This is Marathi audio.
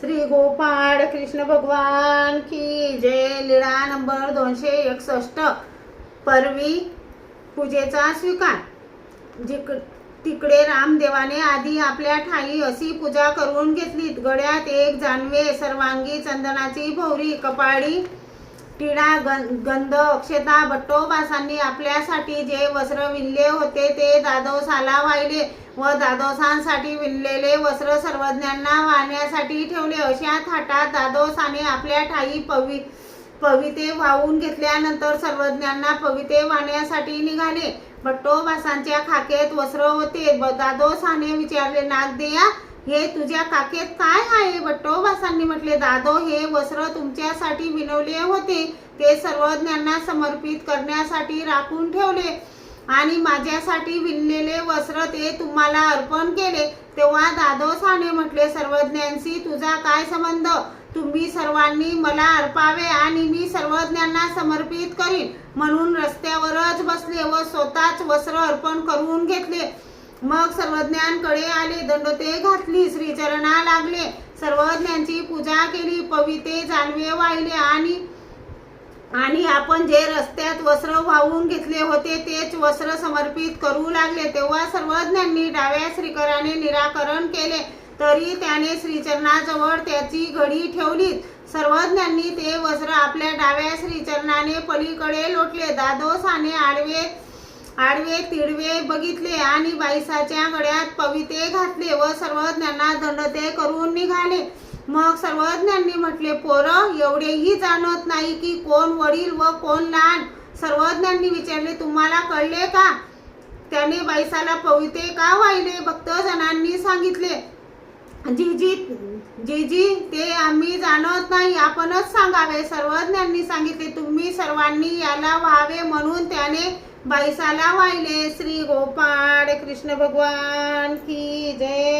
श्री गोपाळ कृष्ण भगवान की जय. लीळा नंबर दोनशे एकसष्ट. परवी पूजेचा स्वीकार. जिक तिकडे रामदेवाने आधी आपल्या ठाई अशी पूजा करून घेतली. गड्यात एक जानवे सर्वांगी चंदनाची भोवरी कपाळी टिळा गं गंध अक्षता बट्टोबासांनी आपल्यासाठी जे वस्त्र विणले होते ते दादोसाला वाहिले. व दादोसांसाठी विणलेले वस्त्र सर्वज्ञांना वाहण्यासाठी ठेवले. अशा थाटात दादोसाने आपल्या ठाई पवि पविते वाहून घेतल्यानंतर सर्वज्ञांना पविते वाहण्यासाठी निघाले. भट्टोबासांच्या खाकेत वस्त्र होते. ब- दादोसाने विचारले नागदेया हे तुझ्या काकेत काय आहे? भट्टोबासांनी म्हटले दादो हे वस्त्र तुमच्यासाठी विनवले होते. ते सर्वज्ञांना समर्पित करण्यासाठी राखून ठेवले. आणि माझ्यासाठी विणलेले वस्त्र ते तुम्हाला अर्पण केले. तेव्हा दादोसाने म्हटले सर्वज्ञांशी तुझा काय संबंध? तुम्ही सर्वांनी मला अर्पावे आणि मी सर्वज्ञांना समर्पित करीन. म्हणून रस्त्यावरच बसले व स्वतःच वस्त्र अर्पण करून घेतले. मग सर्वज्ञांकडे आले दंडोते घातली श्रीचरणा लागले. सर्वज्ञांची पूजा केली पविते जानवे वाहिले आणि आणि आपण जे रस्त्या वाहून घेतले होते तेच वस्त्र समर्पित करू लागले. तेव्हा सर्वज्ञांनी डाव्या श्रीकराने निराकरण केले. तरी त्याने श्रीचरणाजवळ त्याची घडी ठेवली सर्वज्ञांनी ते वस्त्र आपल्या डाव्या श्रीचरणाने पलीकडे लोटले. दादोसाने आडवे आडवे तिडवे बघितले आणि बाईसाच्या गळ्यात पविते घातले व सर्वज्ञांना दंडते करून निघाले. मग सर्वज्ञांनी म्हटले पोरं एवढेही जाणत नाही की कोण वडील व कोण लहान सर्वज्ञांनी विचारले तुम्हाला कळले का? त्याने बैसाला पविते का वाहिले? भक्तजनांनी सांगितले जी जी जी ते आम्ही जाणत नाही आपणच सांगावे. सर्वज्ञांनी सांगितले तुम्ही सर्वांनी याला व्हावे म्हणून त्याने बैसाला वाहिले. श्री गोपाळ कृष्ण भगवान की जय.